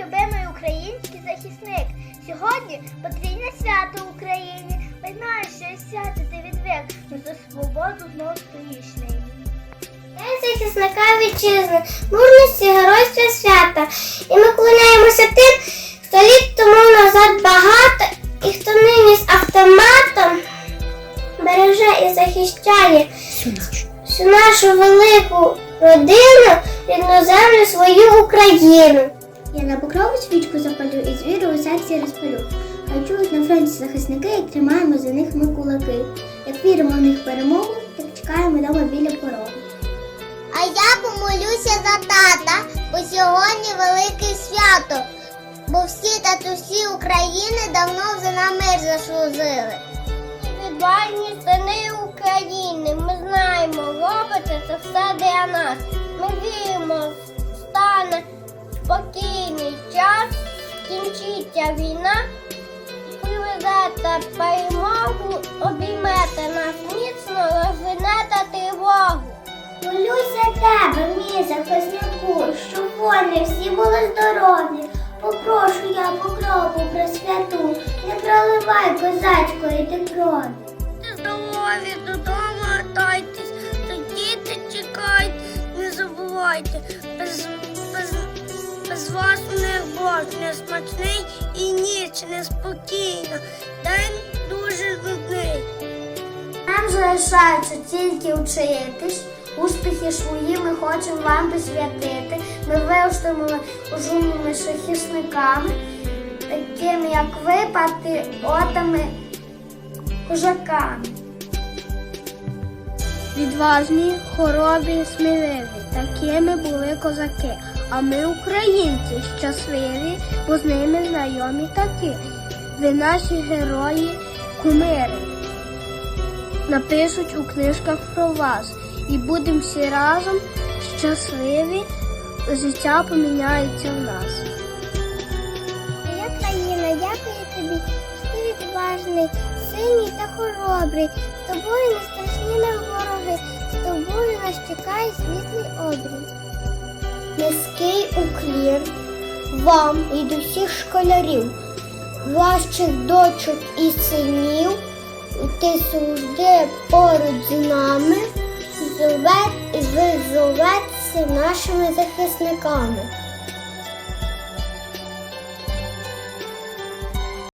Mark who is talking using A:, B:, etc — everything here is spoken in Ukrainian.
A: любимий український захисник. Сьогодні потрійне свято Україні. Ми знаємо, що свято ти відвик, но за свободу знов стоїш нині.
B: День захисника вітчизни, мужності, геройства свята. І ми клоняємося тим, хто літ тому назад багато, і хто нині з автоматом береже і захищає всю нашу велику родину, рідну землю, свою Україну. Я на покрову свічку запалю і з віру у серці розпалю. Хай чують на фронті захисники, як тримаємо за них ми кулаки. Як віримо в них перемогу, як чекаємо дома біля порогу.
C: А я помолюся за тата, бо сьогодні велике свято, бо всі татусі України давно вже на мир заслужили. Відважні сини України, ми знаємо, робите це все для нас. Ми віримо, стане спокійний час, кінчиться війна, привезете перемогу, обіймете нас міцно, розвинете тривогу.
B: Молюся тебе, мій захиснику, щоб вони всі були здорові. Попрошу я покрову про святу, не проливай козацької ти крові.
C: Здорові додому вертайтесь, та діти чекайте, не забувайте, без, без, без вас не борщ не смачний і ніч неспокійна, день дуже нудний.
B: Нам залишається тільки вчитись, успіхи свої ми хочемо вам присвятити. Ми виростемо розумними захисниками, такими як ви, патріотами, козаками.
D: Відважні, хоробі, сміливі, такими були козаки. А ми, українці, щасливі, бо з ними знайомі такі. Ви наші герої, кумири. Напишуть у книжках про вас. І будемо всі разом щасливі, життя поміняється в нас.
B: Моя країна, дякую тобі, що ти відважний, сильний та хоробрий. З тобою не страшні нам вороги, з тобою нас чекає світлий обрій. Низький уклін вам і до всіх школярів, ваших дочок і синів, ти завжди поруч з нами, ви зоветься нашими захисниками.